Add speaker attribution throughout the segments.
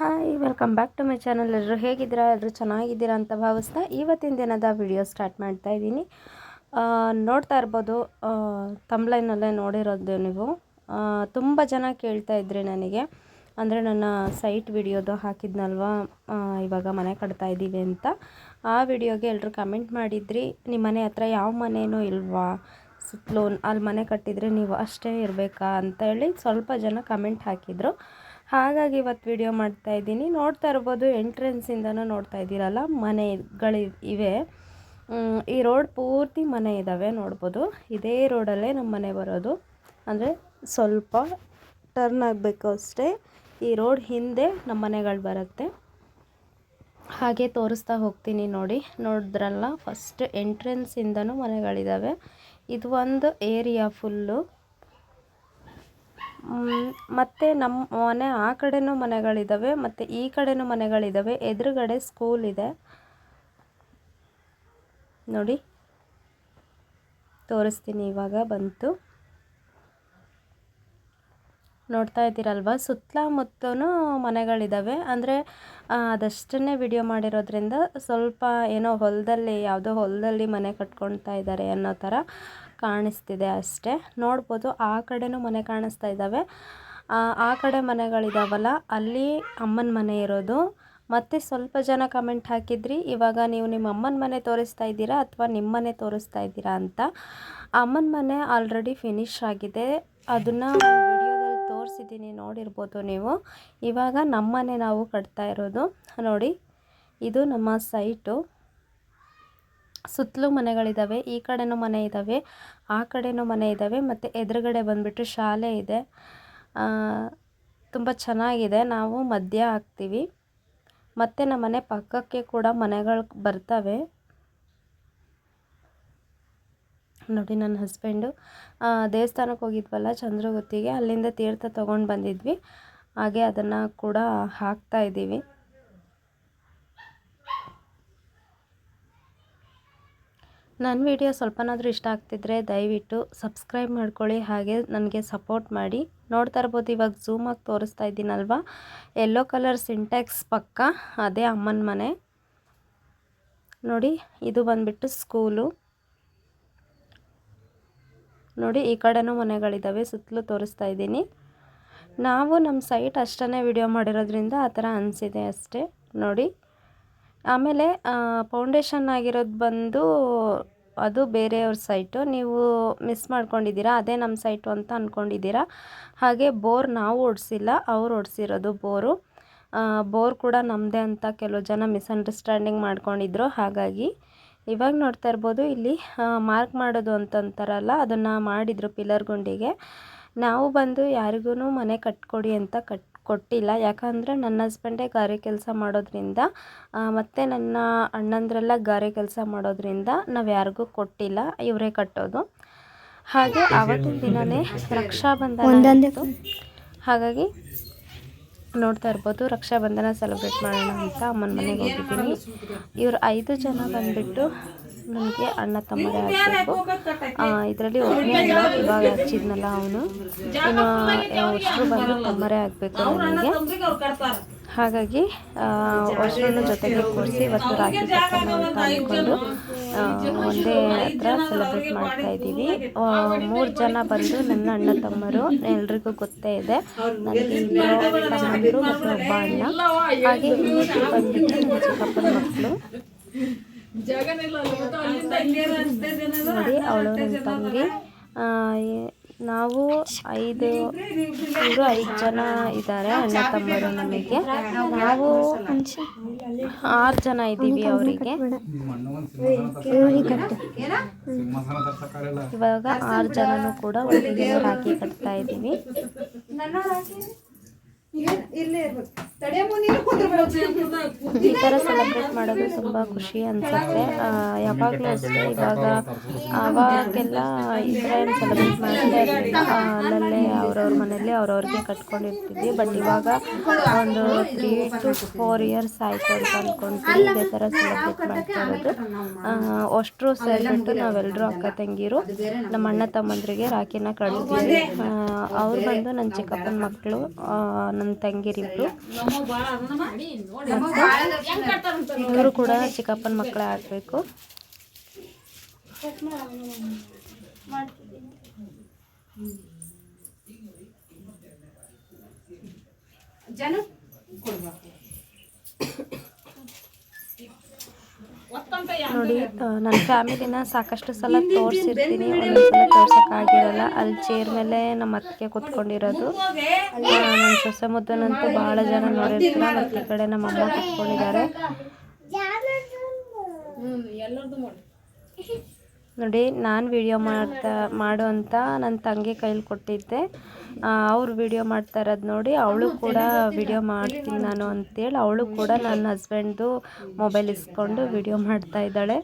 Speaker 1: Hi welcome back to my channel ಎಲ್ಲರೂ ಹೇಗಿದ್ದೀರಾ? ಎಲ್ಲರೂ ಚೆನ್ನಾಗಿದ್ದೀರಾ ಅಂತ ಭಾವಿಸ್ತಾ ಇವತ್ತಿನ ದಿನದ ವಿಡಿಯೋ ಸ್ಟಾರ್ಟ್ ಮಾಡ್ತಾ ಇದ್ದೀನಿ. ನೋಡ್ತಾ ಇರ್ಬೋದು ತಮ್ಲೈನಲ್ಲೇ ನೋಡಿರೋದು ನೀವು. ತುಂಬ ಜನ ಕೇಳ್ತಾ ಇದ್ರಿ ನನಗೆ. ಅಂದರೆ ನನ್ನ ಸೈಟ್ ವಿಡಿಯೋದು ಹಾಕಿದ್ನಲ್ವಾ? ಇವಾಗ ಮನೆ ಕಟ್ತಾ ಇದ್ದೀವಿ ಅಂತ. ಆ ವಿಡಿಯೋಗೆ ಎಲ್ಲರೂ ಕಮೆಂಟ್ ಮಾಡಿದ್ರಿ ನಿಮ್ಮ ಮನೆ ಹತ್ರ ಯಾವ ಮನೆಯೂ ಇಲ್ವಾ? ಸುತ್ತಲೂ ಅಲ್ಲಿ ಮನೆ ಕಟ್ಟಿದರೆ ನೀವು ಅಷ್ಟೇ ಇರಬೇಕಾ? ಅಂತ ಹೇಳಿ ಸ್ವಲ್ಪ ಜನ ಕಮೆಂಟ್ ಹಾಕಿದರು. ಹಾಗಾಗಿ ಇವತ್ತು ವಿಡಿಯೋ ಮಾಡ್ತಾ ಇದ್ದೀನಿ. ನೋಡ್ತಾ ಇರ್ಬೋದು ಎಂಟ್ರೆನ್ಸಿಂದನೂ ನೋಡ್ತಾ ಇದ್ದೀರಲ್ಲ ಮನೆಗಳು ಇವೆ. ಈ ರೋಡ್ ಪೂರ್ತಿ ಮನೆ ಇದ್ದಾವೆ ನೋಡ್ಬೋದು. ಇದೇ ರೋಡಲ್ಲೇ ನಮ್ಮ ಮನೆ ಬರೋದು. ಅಂದರೆ ಸ್ವಲ್ಪ ಟರ್ನ್ ಆಗಬೇಕು ಅಷ್ಟೇ. ಈ ರೋಡ್ ಹಿಂದೆ ನಮ್ಮ ಮನೆಗಳು ಬರುತ್ತೆ. ಹಾಗೆ ತೋರಿಸ್ತಾ ಹೋಗ್ತೀನಿ ನೋಡಿ. ನೋಡಿದ್ರಲ್ಲ ಫಸ್ಟ್ ಎಂಟ್ರೆನ್ಸಿಂದನೂ ಮನೆಗಳಿದ್ದಾವೆ ಇದು ಒಂದು ಏರಿಯಾ ಫುಲ್ಲು ಮತ್ತು ನಮ್ಮ ಮನೆ ಆ ಕಡೆನೂ ಮನೆಗಳಿದ್ದಾವೆ ಮತ್ತು ಈ ಕಡೆನೂ ಮನೆಗಳಿದ್ದಾವೆ ಎದುರುಗಡೆ ಸ್ಕೂಲ್ ಇದೆ. ನೋಡಿ. ತೋರಿಸ್ತೀನಿ ಇವಾಗ ಬಂತು. ನೋಡ್ತಾ ಇದ್ದೀರಲ್ವ? ಸುತ್ತಮುತ್ತಲೂ ಮನೆಗಳಿದ್ದಾವೆ ಅಂದರೆ ಅದಷ್ಟನ್ನೇ ವಿಡಿಯೋ ಮಾಡಿರೋದ್ರಿಂದ ಸ್ವಲ್ಪ ಏನೋ ಹೊಲದಲ್ಲಿ, ಯಾವುದೋ ಹೊಲದಲ್ಲಿ ಮನೆ ಕಟ್ಕೊಳ್ತಾ ಇದ್ದಾರೆ ಅನ್ನೋ ಥರ. ಕಾಣಿಸ್ತಿದೆ ಅಷ್ಟೇ. ನೋಡ್ಬೋದು ಆ ಕಡೆನೂ ಮನೆ ಕಾಣಿಸ್ತಾ ಇದ್ದಾವೆ ಆ, ಕಡೆ ಮನೆಗಳಿದಾವಲ್ಲ ಅಲ್ಲಿ ಅಮ್ಮನ ಮನೆ ಇರೋದು. ಮತ್ತು ಸ್ವಲ್ಪ ಜನ ಕಮೆಂಟ್ ಹಾಕಿದ್ರಿ ಇವಾಗ ನೀವು ನಿಮ್ಮ ಅಮ್ಮನ ಮನೆ ತೋರಿಸ್ತಾ ಇದ್ದೀರಾ ಅಥವಾ ನಿಮ್ಮ ಮನೆ ತೋರಿಸ್ತಾ ಇದ್ದೀರಾ ಅಂತ. ಅಮ್ಮನ ಮನೆ ಆಲ್ರೆಡಿ ಫಿನಿಶ್ ಆಗಿದೆ. ಅದನ್ನು ವಿಡಿಯೋದಲ್ಲಿ ತೋರಿಸಿದ್ದೀನಿ ನೋಡಿರ್ಬೋದು ನೀವು. ಇವಾಗ ನಮ್ಮನೆ ನಾವು ಕಟ್ತಾ ಇರೋದು. ನೋಡಿ ಇದು ನಮ್ಮ ಸೈಟು ಸುತ್ತಲೂ ಮನೆಗಳಿದ್ದಾವೆ ಈ ಕಡೆನೂ ಮನೆ ಇದ್ದಾವೆ ಆ ಕಡೆನೂ ಮನೆ ಇದ್ದಾವೆ ಮತ್ತು ಎದುರುಗಡೆ ಬಂದುಬಿಟ್ಟು ಶಾಲೆ ಇದೆ. ತುಂಬ ಚೆನ್ನಾಗಿದೆ. ನಾವು ಮಧ್ಯ ಹಾಕ್ತೀವಿ ಮತ್ತು ನಮ್ಮ ಮನೆ ಪಕ್ಕಕ್ಕೆ ಕೂಡ ಮನೆಗಳು ಬರ್ತವೆ. ನೋಡಿ ನನ್ನ ಹಸ್ಬೆಂಡು ದೇವಸ್ಥಾನಕ್ಕೆ ಹೋಗಿದ್ವಲ್ಲ ಚಂದ್ರಗುತ್ತಿಗೆ, ಅಲ್ಲಿಂದ ತೀರ್ಥ ತೊಗೊಂಡು ಬಂದಿದ್ವಿ. ಹಾಗೆ ಅದನ್ನು ಕೂಡ ಹಾಕ್ತಾ ಇದ್ದೀವಿ. ನನ್ನ ವಿಡಿಯೋ ಸ್ವಲ್ಪನಾದರೂ ಇಷ್ಟ ಆಗ್ತಿದ್ರೆ ದಯವಿಟ್ಟು ಸಬ್ಸ್ಕ್ರೈಬ್ ಮಾಡ್ಕೊಳ್ಳಿ ಹಾಗೆ ನನಗೆ ಸಪೋರ್ಟ್ ಮಾಡಿ. ನೋಡ್ತಾ ಇರ್ಬೋದು ಇವಾಗ ಝೂಮಾಗಿ ತೋರಿಸ್ತಾ ಇದ್ದೀನಲ್ವ? ಎಲ್ಲೋ ಕಲರ್ ಸಿಂಟ್ಯಾಕ್ಸ್ ಪಕ್ಕ, ಅದೇ ಅಮ್ಮನ ಮನೆ. ನೋಡಿ, ಇದು ಬಂದ್ಬಿಟ್ಟು ಸ್ಕೂಲು. ನೋಡಿ, ಈ ಕಡೆನೂ ಮನೆಗಳಿದ್ದಾವೆ ಸುತ್ತಲೂ ತೋರಿಸ್ತಾ ಇದ್ದೀನಿ. ನಾವು ನಮ್ಮ ಸೈಟ್ ಅಷ್ಟೇ ವಿಡಿಯೋ ಮಾಡಿರೋದ್ರಿಂದ ಆ ಥರ ಅನಿಸಿದೆ ಅಷ್ಟೇ. ನೋಡಿ. ಆಮೇಲೆ ಫೌಂಡೇಶನ್ ಆಗಿರೋದು ಬಂದು ಅದು ಬೇರೆಯವ್ರ ಸೈಟು ನೀವು ಮಿಸ್ ಮಾಡ್ಕೊಂಡಿದ್ದೀರಾ, ಅದೇ ನಮ್ಮ ಸೈಟು ಅಂತ ಅಂದ್ಕೊಂಡಿದ್ದೀರಾ ಹಾಗೆ ಬೋರ್ ನಾವು ಓಡಿಸಿಲ್ಲ, ಅವ್ರು ಓಡಿಸಿರೋದು ಬೋರು. ಬೋರ್ ಕೂಡ ನಮ್ಮದೇ ಅಂತ ಕೆಲವು ಜನ ಮಿಸ್ಅಂಡರ್ಸ್ಟ್ಯಾಂಡಿಂಗ್ ಮಾಡ್ಕೊಂಡಿದ್ರು. ಹಾಗಾಗಿ ಇವಾಗ ನೋಡ್ತಾ ಇರ್ಬೋದು, ಇಲ್ಲಿ ಮಾರ್ಕ್ ಮಾಡೋದು ಅಂತಂತಾರಲ್ಲ, ಅದನ್ನು ಮಾಡಿದರು ಪಿಲ್ಲರ್ ಗುಂಡಿಗೆ. ನಾವು ಬಂದು ಯಾರಿಗೂ ಮನೆ ಕಟ್ಕೊಡಿ ಅಂತ ಕಟ್ ಕೊಟ್ಟಿಲ್ಲ. ಯಾಕಂದರೆ ನನ್ನ ಹಸ್ಬೆಂಡೇ ಗಾರೆ ಕೆಲಸ ಮಾಡೋದ್ರಿಂದ ಮತ್ತು ನನ್ನ ಅಣ್ಣಂದ್ರೆಲ್ಲ ಗಾರೆ ಕೆಲಸ ಮಾಡೋದ್ರಿಂದ ನಾವು ಯಾರಿಗೂ ಕೊಟ್ಟಿಲ್ಲ ಇವರೇ ಕಟ್ಟೋದು. ಹಾಗೆ ಆವತ್ತಿನ ದಿನವೇ ರಕ್ಷಾಬಂಧನ. ಹಾಗಾಗಿ ನೋಡ್ತಾ ಇರ್ಬೋದು ರಕ್ಷಾಬಂಧನ ಸೆಲೆಬ್ರೇಟ್ ಮಾಡೋಣ ಅಂತ ಅಮ್ಮನ ಮನೆಗೆ ಹೋಗಿದ್ದೀನಿ. ಇವರು ಐದು ಜನ ಬಂದುಬಿಟ್ಟು ನನಗೆ ಅಣ್ಣ ತಮ್ಮದೇ ಆಗಬೇಕು ಇದರಲ್ಲಿ ಒಬ್ಬನೇ ಅಣ್ಣ ಇವಾಗ ಹಚ್ಚಿದ್ನಲ್ಲ ಅವನು. ಇನ್ನು ಅಷ್ಟರು ಬಂದು ತಮ್ಮರೇ ಆಗಬೇಕು ನನಗೆ ಹಾಗಾಗಿ ವರ್ಷವನ್ನು ಜೊತೆಗೆ ಕೂರಿಸಿ ಇವತ್ತು ರಾಗಿ ಅಂದ್ಕೊಂಡು ಒಂದೇ ಹತ್ರ ಸೆಲೆಬ್ರೇಟ್ ಮಾಡ್ತಾ ಇದ್ದೀವಿ. ಮೂರು ಜನ ಬಂದು ನನ್ನ ಅಣ್ಣ ತಮ್ಮರು ಎಲ್ರಿಗೂ ಗೊತ್ತೇ ಇದೆ. ನನಗೆ ಇಬ್ಬರು ತಮ್ಮಂದಿರು ಮತ್ತು ಒಬ್ಬ ಅಣ್ಣ. ಹಾಗೆ ಇನ್ನಿಬ್ಬರು ಬಂದ್ಬಿಟ್ಟು ನನ್ನ ಚಿಕ್ಕಪ್ಪನ ಮಕ್ಕಳು. ನೋಡಿ ಅವಳು ನನ್ನ ತಂಗಿ. ಆ, ನಾವು ಐದು ಇವರು ಐದು ಜನ ಇದ್ದಾರೆ ಅಣ್ಣ ತಮ್ಮರು ನಮಗೆ. ನಾವು ಆರು ಜನ ಇದ್ದೀವಿ ಅವರಿಗೆ. ಇವಾಗ ಆರು ಜನನೂ ಕೂಡ ಒಟ್ಟಿಗೆ ಹಾಕಿ ಕಟ್ತಾ ಇದ್ದೀವಿ. ಈ ಥರ ಸೆಲೆಬ್ರೇಟ್ ಮಾಡೋದು ತುಂಬ ಖುಷಿ ಅನಿಸುತ್ತೆ. ಯಾವಾಗಲೂ ಅಷ್ಟೇ ಇವಾಗ ಆವಾಗೆಲ್ಲ ಈ ಥರ ಏನು ಸೆಲೆಬ್ರೇಟ್ ಮಾಡ್ತಾ ಇರಲಿಲ್ಲ ಅಲ್ಲಲ್ಲೇ ಅವ್ರವ್ರ ಮನೇಲಿ ಅವ್ರವ್ರಿಗೆ ಕಟ್ಕೊಂಡಿರ್ತಿದ್ವಿ ಬಟ್ ಇವಾಗ ಒಂದು ತ್ರೀ ಟು ಫೋರ್ ಇಯರ್ಸ್ ಆಯಿತು ಅಂತ ಅಂದ್ಕೊಂತೀವಿ ಇದೇ ಥರ ಸೆಲೆಬ್ರೇಟ್ ಮಾಡ್ತಾ ಇರೋದು. ಅಷ್ಟರು ಸೇರಿಬಿಟ್ಟು ನಾವೆಲ್ಲರೂ ಅಕ್ಕ ತಂಗಿರು ನಮ್ಮ ಅಣ್ಣ ತಮ್ಮಂದ್ರಿಗೆ ರಾಖಿನ ಕಳಿಸ್ತೀವಿ ಅವ್ರು ಬಂದು ನನ್ನ ಚಿಕ್ಕಪ್ಪನ ಮಕ್ಕಳು ನನ್ನ ತಂಗಿರಿಬ್ರು. ಇವರು ಕೂಡ ಚಿಕ್ಕಪ್ಪನ ಮಕ್ಕಳ ಆಗಬೇಕು.
Speaker 2: ಜನ ಕೊಡ್ಬೇಕು
Speaker 1: ನೋಡಿ ನನ್ನ ಫ್ಯಾಮಿಲಿನ ಸಾಕಷ್ಟು ಸಲ ತೋರಿಸಿರ್ತೀನಿ. ಒಂದೊಂದ್ಸಲ ತೋರ್ಸೋಕ್ಕಾಗಿರಲ್ಲ. ಅಲ್ಲಿ ಚೇರ್ ಮೇಲೆ ನಮ್ಮ ಅತ್ತಿಗೆ ಕೂತ್ಕೊಂಡಿರೋದು. ನನ್ನ ಸೊಸೆ ಮುದ್ದನಂತೂ ಭಾಳ ಜನ ನೋಡಿರ್ತೀನಿ ಮತ್ತು ಈ ಕಡೆ ನಮ್ಮ ಅಮ್ಮ ಕೂತ್ಕೊಂಡಿದ್ದಾರೆ. ನೋಡಿ ನಾನು ವಿಡಿಯೋ ಮಾಡ್ತಾ ಮಾಡು ಅಂತ ನನ್ನ ತಂಗಿ ಕೈಲಿ ಕೊಟ್ಟಿದ್ದೆ. ಅವ್ರು ವಿಡಿಯೋ ಮಾಡ್ತಾ ಇರೋದು ನೋಡಿ ಅವಳು ಕೂಡ ವಿಡಿಯೋ ಮಾಡ್ತೀನಿ ನಾನು ಅಂತೇಳಿ ಅವಳು ಕೂಡ ನನ್ನ ಹಸ್ಬೆಂಡ್ದು ಮೊಬೈಲ್ ಇಸ್ಕೊಂಡು ವಿಡಿಯೋ ಮಾಡ್ತಾ ಇದ್ದಾಳೆ.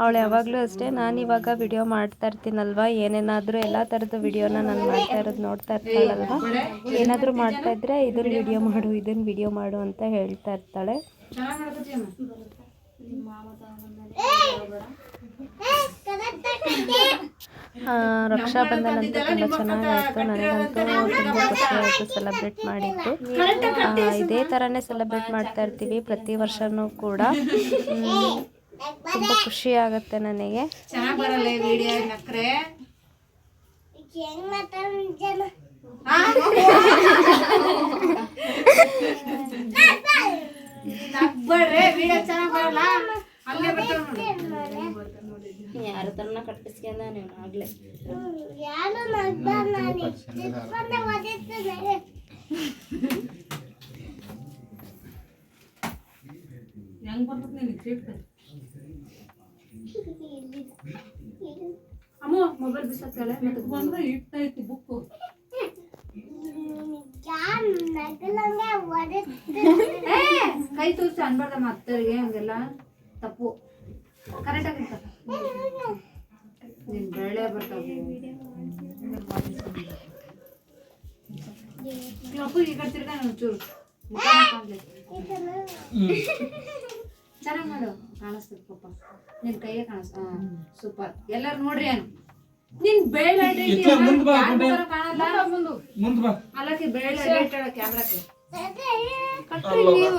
Speaker 1: ಅವಳು ಯಾವಾಗಲೂ ಅಷ್ಟೇ ನಾನು ಇವಾಗ ವಿಡಿಯೋ ಮಾಡ್ತಾ ಇರ್ತೀನಲ್ವ ಏನೇನಾದರೂ ಎಲ್ಲ ಥರದ ವಿಡಿಯೋನ ನಾನು ಮಾಡ್ತಾ ಇರೋದು ನೋಡ್ತಾ ಇರ್ತಾಳಲ್ವ? ಏನಾದರೂ ಮಾಡ್ತಾ ಇದ್ರೆ ಇದನ್ನು ವಿಡಿಯೋ ಮಾಡು ಇದನ್ನು ವಿಡಿಯೋ ಮಾಡು ಅಂತ ಹೇಳ್ತಾ ಇರ್ತಾಳೆ. ರಕ್ಷಾಬಂಧನ ಅಂತೂ ತುಂಬ ಚೆನ್ನಾಗಾಯಿತು ನನಗಂತೂ ತುಂಬ ಖುಷಿಯಾಯಿತು ಆಯಿತು. ಸೆಲೆಬ್ರೇಟ್ ಮಾಡಿದ್ದು. ಇದೇ ಥರನೇ ಸೆಲೆಬ್ರೇಟ್ ಮಾಡ್ತಾ ಇರ್ತೀವಿ ಪ್ರತಿ ವರ್ಷವೂ ಕೂಡ. ತುಂಬ ಖುಷಿ ಆಗುತ್ತೆ ನನಗೆ.
Speaker 2: ಚೆನ್ನಾಗಿ ಬರಲ್ಲ ಈ ವಿಡಿಯೋ ನಕ್ರೆ ನಗ್ಬೇಡ್ರೆ ವಿಡಿಯೋ ಚೆನ್ನಾಗಿ ಬರಲ್ಲ ಅಲ್ಲೇ ಬರ್ತಾವ ನೋಡಿ
Speaker 1: ಯಾರ ಥರನ ಕಟ್ಟಿಸ್ಕೊಂಡ ನೀವು ಆಗಲೇ
Speaker 2: ಹೆಂಗ್ ಬರ್ತದ ನಿನಗೆ ಟ್ರೀಟ್ ಅಮ್ಮ ಮೊಬೈಲ್ ಬಿಸಾಕ್ತಾಳೆ ಮತ್ತೆ ಬಂದ್ರೆ ಇಟ್ಟೈತಿ ಬುಕ್ಕು ಕೈ ತೋರಿಸಿ ಅನ್ಬಾರ್ದಮ್ಮ ಅತ್ತರಿಗೆ ಹಂಗೆಲ್ಲ. ತಪ್ಪು. ಕರೆಕ್ಟ್ ಆಗಿರ್ತ ನಿನ್ ಬೆಳೆ ಬರ್ತಾವೆ ಅಪ್ಪು ಈಗ ಒಂಚೂರು. ಚೆನ್ನಾಗಿ ಮಾಡು. ಕಾಣಿಸ್ತದೆ ಪಾಪ. ನಿನ್ ಕೈಯೇ ಕಾಣಿಸ್ತ ಸೂಪರ್ ಎಲ್ಲರೂ ನೋಡ್ರಿ ಏನು ನಿನ್ ಬೇಳೆ ಕಾಣಲ್ಲ?
Speaker 3: ಮುಂದ್ ಬಾ
Speaker 2: ಅಲ್ಲಕ್ಕೆ ಬೇಳೆ ಕ್ಯಾಮ್ರಾಕ್ಕೆ
Speaker 3: ಕಟ್ಟಿ
Speaker 2: ನೀವು.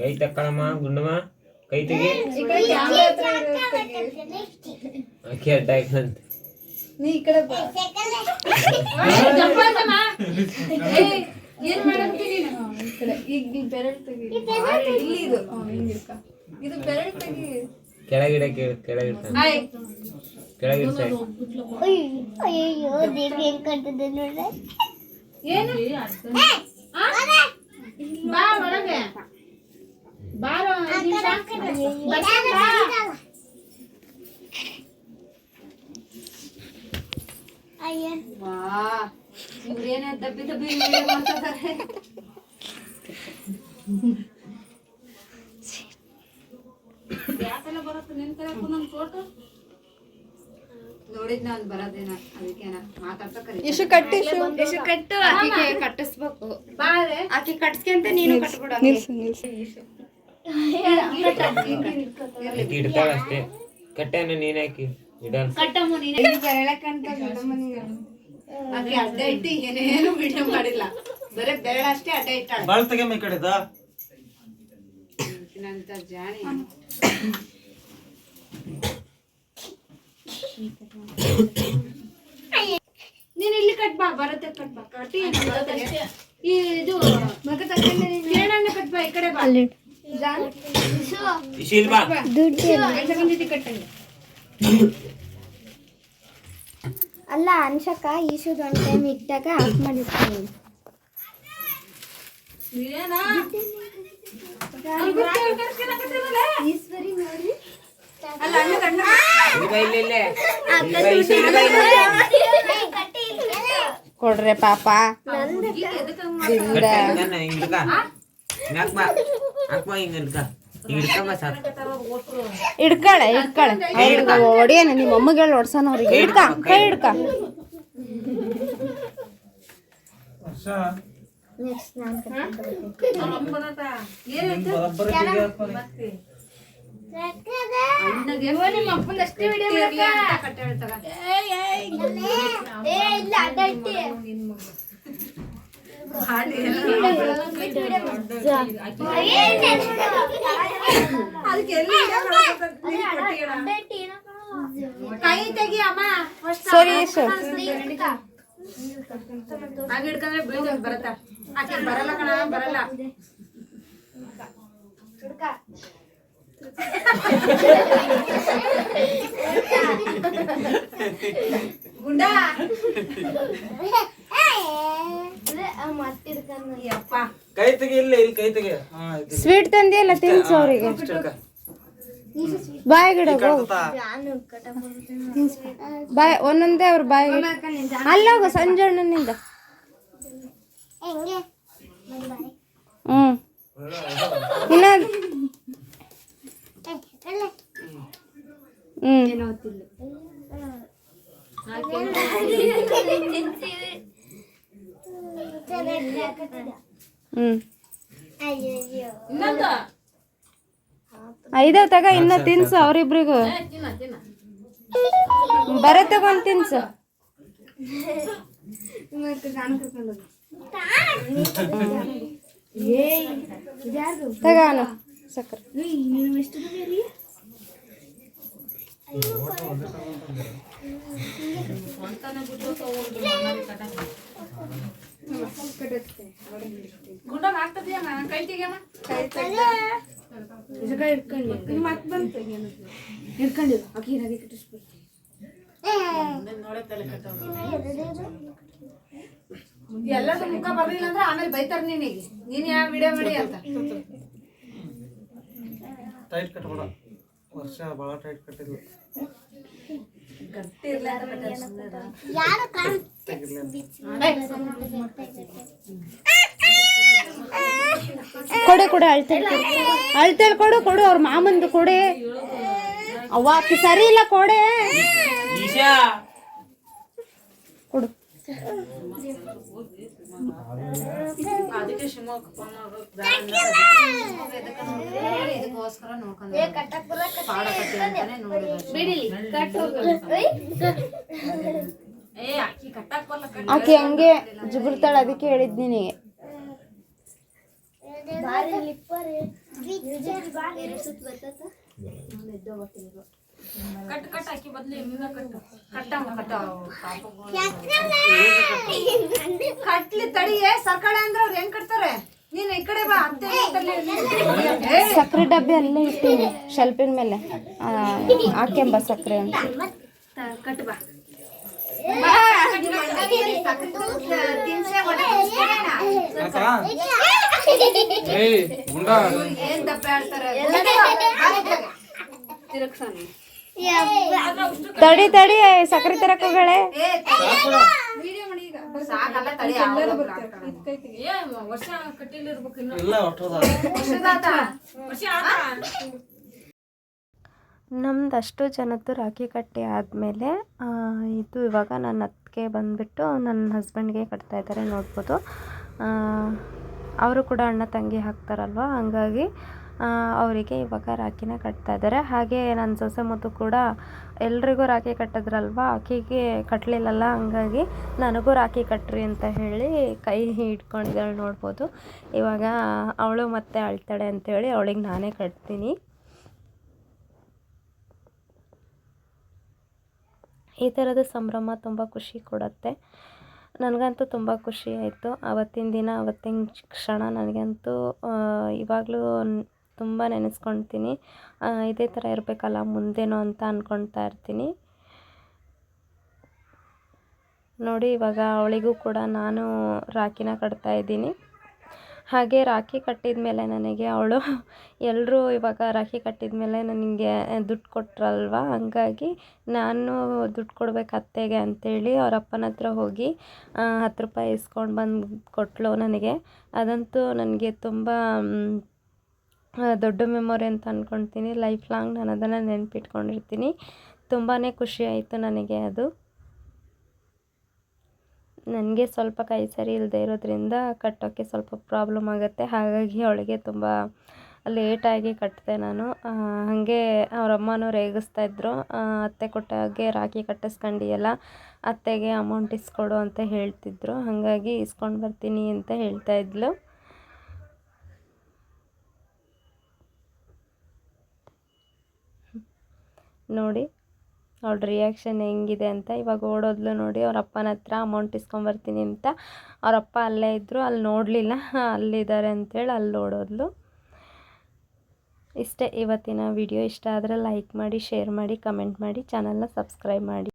Speaker 2: ಕೈ
Speaker 4: ತಕ್ಕಳಮ್ಮ ಗುಂಡಮ್ಮ ಕೈ ತೆಗಿ. ಅಕ್ಕಿ ಅಡ್ಡ ಕಡೆ
Speaker 2: ಏನ್ ಮಾಡಂತೀನಿ
Speaker 4: ಕೆಳಗಿಡ ಕೆಳಗಿಡ್ತಾನೆ ಕೆಳಗಿಡ್ತಾ
Speaker 5: ಅಯ್ಯೋ ದೇವ್ರಿಗೆ ಹೆಂಗ್ ಕಟ್ಟದ ನೋಡ್ರೆ
Speaker 2: ಏನು? ಆ? ಬಾ ಒಳಗೆ. ಬಾರೋ ಇವ್ರೇನೇ ದಬ್ಬಿ ದಬ್ಬಿ ಮಾಡ್ತಾರೆ ಮಾಡ್ತಿದಾರೆ. ಯಾಕೆಲ್ಲ ಬರುತ್ತೆ? ನಿನ್ ಕಡೆ ಒಂದೊಂದು ಫೋಟೋ ನೋಡಿದ್ ನಾನ್ ಬರೋದೇನ ಅದಕ್ಕೇನ ಮಾತಾಡ್ತಾ ಕರಿ
Speaker 6: ಇಶು ಕಟ್ಟು ಇಶು ಕಟ್ಟು. ಆಕಿಗೆ ಕಟ್ಟಿಸ್ಬೇಕು.
Speaker 2: ಬಾರೆ.
Speaker 6: ಆಕಿ ಕಟ್ಸ್ಕೊಂತ ನೀನು ಕಟ್ಬಿಡ ನಿಲ್ಸು ನಿಲ್ಸು.
Speaker 4: ಅಕ್ಕಿ ಇಡ್ತಾಳ ಅಷ್ಟೇ ಕಟ್ಟೆನ ನೀನ್ ಹಾಕಿ ಇಡಲ್
Speaker 2: ಕಟ್ಟಮ್ಮ ನೀನೆ
Speaker 6: ಬೆರಳಕ್ಕಂತ ದೊಡ್ಡಮ್ಮನಿಗೆ
Speaker 2: ಅದೇ ಅಡ್ಡ ಇಟ್ಟು ಏನೇನು ವಿಡಿಯೋ ಮಾಡಿಲ್ಲ ಬರೇ ಬೆರಳ ಅಷ್ಟೇ ಅಡ್ಡ ಇಟ್ಟಾಳೆ
Speaker 3: ಬಾಳ್ ತೆಗೆಮ್ಮ ಈ ಕಡೆದ
Speaker 2: ನಂತ ಜಾಣಿ ನೀನ್ ಇಲ್ಲಿ ಕಟ್ ಬಾ ಬರುತ್ತೆ? ಕಟ್ ಕಟ್ಟಿ ಇದು ಮಗ ಕೇಳಣ್ಣ ಕಟ್ ಬಾ, ಈ ಕಡೆ ಬಾ.
Speaker 5: ಅಲ್ಲ ಅನ್ಸಕ್ಕ ಈಶುದ್ ಒಂದ್ ಟೈಮ್ ಇಟ್ಟಾಗ ಆಫ್ ಮಾಡಿರ್ತೀನಿ. ಈಶ್ವರಿ
Speaker 4: ಬಾ.
Speaker 1: ಕೊಡ್ರೆ ಪಾಪ.
Speaker 4: ಹಿಂಗನ್ನ ಹಿಂಗ್ ಹಿಡ್ಕ. ಹಿಂಗ್ ಹಿಡ್ಕ ಹಿಂಗ್ ಹಿಡ್ಕ ಬಾ ಸಾಕು.
Speaker 1: ಹಿಡ್ಕಳೆ ಹಿಡ್ಕಳೆ. ಅವ್ರಿಗೆ ಹೊಡಿಯನ ನಿಮ್ಮ ಅಮ್ಮಗೆ ಹೇಳಿ ಅವ್ರಿಗೆ. ಹಿಡ್ಕ ಕೈ ಹಿಡ್ಕ.
Speaker 6: ನಿಮ್ಮ ಅಪ್ಪನ ಅಷ್ಟೇ ವಿಡಿಯೋ
Speaker 5: ಏ ಇಲ್ಲ ಅಡ್ಡ
Speaker 2: ಕೈ ತೆಗಿ ಅಮ್ಮ first
Speaker 1: ಸರಿ ಯಶು
Speaker 2: ಹಂಗ ಹಿಡ್ಕಂದ್ರೆ ಬೀಳ್ತದೆ ಬರತ್ತ ಆಕೆ ಬರಲ್ಲ ಕಣ ಬರಲ್ಲ ಗುಂಡ
Speaker 5: ಮತ್ತಿಡ್ಕೊಂಡು
Speaker 2: ಯಪ್ಪ
Speaker 3: ಕೈ ತೆಗಿ ಇಲ್ಲ ಇಲ್ಲಿ ಕೈ ತೆಗಿ
Speaker 1: ಸ್ವೀಟ್ ತಂದಿಯಲ್ಲ ತಿನ್ಸು ಅವರಿಗೆ.
Speaker 5: ಬಾಯಿಗಿಡ
Speaker 1: ಬಾಯ್ ಒಂದೊಂದೇ ಅವ್ರ ಬಾಯಿ ಅಲ್ಲೋಗ ಸಂಜೆ ಅಣ್ಣನಿಂದ.
Speaker 5: ಹ್ಞೂ
Speaker 1: ಹ್ಮ್. ಇನ್ನ ಹ್ಮ್. ಹ್ಮ್ ಐದವ್ ತಗ ಇನ್ನ ತಿನ್ಸು ಅವ್ರಿಬ್ರಿಗೂ.
Speaker 2: ತಿನ್ನ ತಿನ್ನ.
Speaker 1: ಬರೆ ತಗೊಂಡ್ ತಿನ್ಸು. ತಗಾನು ಸಕ್ಕರೆ.
Speaker 2: ಗುಂಡ ಆಗ್ತದೆಯಮ್ಮ ಕೈ ಎಲ್ಲದ ಮುಖ ಬರ್ಲಿಲ್ಲ ಅಂದ್ರೆ ಆಮೇಲೆ ಬೈತಾರ ನಿನಗೆ ನೀನ್ ಯಾವ ವಿಡಿಯೋ ಮಾಡಿ ಅಂತ
Speaker 3: ಟೈಟ್ ಕಟ್ಬೇಡ ವರ್ಷ ಭಾಳ ಟೈಟ್ ಕಟ್ಟಿದ್ಲು
Speaker 1: ಕೊಡೆ ಕೊಡೆ ಅಳ್ತೇಳಿ ಕೊಡು. ಅಳ್ತೇಳಿ ಕೊಡು ಕೊಡು ಅವ್ರ ಮಾಮಂದು ಕೊಡೆ. ಅವ್ವ ಆಕಿ ಸರಿ ಇಲ್ಲ ಕೊಡೆ. ಕೊಡು.
Speaker 2: ಅದಕ್ಕೆ ಶಿವಮೊಗ್ಗ ಇದಕ್ಕೋಸ್ಕರ
Speaker 1: ಆಕಿ ಹಂಗೆ ಜುಬುರ್ತಾಳ ಅದಕ್ಕೆ ಹೇಳಿದ್ ನಿನಗೆ
Speaker 5: ಬಾರಿ.
Speaker 2: ಕಟ್ ಬದ್ಲು ಕಟ್ಟ ಕಟ್ಲಿ ತಡಿಯೇ ಸರ್ಕಳೆ ಅಂದ್ರೆ ಅವ್ರು ಹೆಂಗ್ ಕಟ್ತಾರೆ? ನೀನ್ ಈ ಕಡೆ ಬಾ ಅತ್ತೆ
Speaker 1: ಸಕ್ಕರೆ ಡಬ್ಬಿ ಅಲ್ಲೇ ಇಟ್ಟಿನಿ ಶೆಲ್ಪಿನ ಮೇಲೆ. ಹಾಕೆಂಬ ಸಕ್ಕರೆ ಅಂತ.
Speaker 2: ಕಟ್ ಬಾ. ಏನ್ ದಪ್ಪ ಹೇಳ್ತಾರೆ ತಿರುಗ್ಸಾನೆ
Speaker 1: ತಡಿ ತಡಿ ಸಕ್ಕರೆ ತರಕ್ ಹೋಗಳೆ ನಮ್ದು ಅಷ್ಟು ಜನದ್ದು ರಾಖಿ ಕಟ್ಟಿ ಆದಮೇಲೆ ಇದು ಇವಾಗ ನನ್ನ ಅತ್ತಿಗೆ ಬಂದುಬಿಟ್ಟು ನನ್ನ ಹಸ್ಬೆಂಡ್ಗೆ ಕಟ್ತಾ ಇದ್ದಾರೆ ನೋಡ್ಬೋದು. ಅವರು ಕೂಡ ಅಣ್ಣ ತಂಗಿ ಹಾಕ್ತಾರಲ್ವ? ಹಂಗಾಗಿ ಅವರಿಗೆ ಇವಾಗ ರಾಖಿನ ಕಟ್ತಾ ಇದ್ದಾರೆ. ಹಾಗೆ ನನ್ನ ಸೊಸೆ ಮತ್ತು ಕೂಡ ಎಲ್ರಿಗೂ ರಾಖಿ ಕಟ್ಟಿದ್ರಲ್ವ? ಆಕೆಗೆ ಕಟ್ಟಲಿಲ್ಲಲ್ಲ ಹಂಗಾಗಿ ನನಗೂ ರಾಖಿ ಕಟ್ಟ್ರಿ ಅಂತ ಹೇಳಿ ಕೈ ಹಿಡ್ಕೊಂಡಿದ್ದಾಳೆ ನೋಡ್ಬೋದು. ಇವಾಗ ಅವಳು ಮತ್ತೆ ಅಳ್ತಾಳೆ ಅಂತೇಳಿ ಅವಳಿಗೆ ನಾನೇ ಕಟ್ತೀನಿ. ಈ ಥರದ ಸಂಭ್ರಮ ತುಂಬ ಖುಷಿ ಕೊಡುತ್ತೆ. ನನಗಂತೂ ತುಂಬ ಖುಷಿ ಆಯಿತು. ಆವತ್ತಿನ ದಿನ ಆವತ್ತಿನ ಕ್ಷಣ ನನಗಂತೂ ಇವಾಗಲೂ ತುಂಬ ನೆನೆಸ್ಕೊಳ್ತೀನಿ ಆ, ಇದೇ ಥರ ಇರಬೇಕಲ್ಲ ಮುಂದೇನೋ ಅಂತ ಅಂದ್ಕೊಳ್ತಾ ಇರ್ತೀನಿ. ನೋಡಿ ಇವಾಗ ಅವಳಿಗೂ ಕೂಡ ನಾನು ರಾಖಿನ ಕಟ್ತಾ ಇದ್ದೀನಿ. ಹಾಗೆ ರಾಖಿ ಕಟ್ಟಿದ ಮೇಲೆ ನನಗೆ ಅವಳು ಎಲ್ಲರೂ ಇವಾಗ ರಾಖಿ ಕಟ್ಟಿದ ಮೇಲೆ ನನಗೆ ದುಡ್ಡು ಕೊಟ್ರಲ್ವ? ಹಂಗಾಗಿ ನಾನು ದುಡ್ಡು ಕೊಡ್ಬೇಕು ಅತ್ತೆಗೆ ಅಂತೇಳಿ ಅವ್ರ ಅಪ್ಪನ ಹತ್ರ ಹೋಗಿ ಹತ್ತು ರೂಪಾಯಿ ಇಸ್ಕೊಂಡು ಬಂದು ಕೊಟ್ಟಳು ನನಗೆ. ಅದಂತೂ ನನಗೆ ತುಂಬ ದೊಡ್ಡ ಮೆಮೊರಿ ಅಂತ ಅಂದ್ಕೊಳ್ತೀನಿ ಲೈಫ್ ಲಾಂಗ್ ನಾನು ಅದನ್ನು ನೆನಪಿಟ್ಕೊಂಡಿರ್ತೀನಿ. ತುಂಬಾ ಖುಷಿ ಆಯಿತು ನನಗೆ ಅದು. ನನಗೆ ಸ್ವಲ್ಪ ಕೈ ಸರಿ ಇಲ್ಲದೆ ಇರೋದ್ರಿಂದ ಕಟ್ಟೋಕ್ಕೆ ಸ್ವಲ್ಪ ಪ್ರಾಬ್ಲಮ್ ಆಗುತ್ತೆ. ಹಾಗಾಗಿ ಅವಳಿಗೆ ತುಂಬ ಲೇಟಾಗಿ ಕಟ್ಟಿದೆ ನಾನು. ಹಾಗೆ ಅವ್ರ ಅಮ್ಮನೂ ರೇಗಿಸ್ತಾ ಇದ್ದರು ಅತ್ತೆ ಕೊಟ್ಟಾಗೆ ರಾಖಿ ಕಟ್ಟಿಸ್ಕೊಂಡಿಯಲ್ಲ, ಅತ್ತೆಗೆ ಅಮೌಂಟ್ ಇಸ್ಕೊಡು ಅಂತ ಹೇಳ್ತಿದ್ರು. ಹಾಗಾಗಿ ಇಸ್ಕೊಂಡು ಬರ್ತೀನಿ ಅಂತ ಹೇಳ್ತಾ ಇದ್ಲು. ನೋಡಿ. ಅವ್ಳ ರಿಯಾಕ್ಷನ್ ಹೆಂಗಿದೆ ಅಂತ ಇವಾಗ ಓಡೋದ್ಲು ನೋಡಿ. ಅವ್ರ ಅಪ್ಪನ ಹತ್ರ ಅಮೌಂಟ್ ಇಸ್ಕೊಂಬರ್ತೀನಿ ಅಂತ. ಅವ್ರ ಅಪ್ಪ ಅಲ್ಲೇ ಇದ್ದರು ಅಲ್ಲಿ ನೋಡಲಿಲ್ಲ. ಅಲ್ಲಿದ್ದಾರೆ ಅಂತೇಳಿ ಅಲ್ಲಿ ಓಡೋದ್ಲು. ಇಷ್ಟೇ ಇವತ್ತಿನ ವಿಡಿಯೋ ಇಷ್ಟ ಆದರೆ ಲೈಕ್ ಮಾಡಿ ಶೇರ್ ಮಾಡಿ ಕಮೆಂಟ್ ಮಾಡಿ ಚಾನಲ್ನ ಸಬ್ಸ್ಕ್ರೈಬ್ ಮಾಡಿ.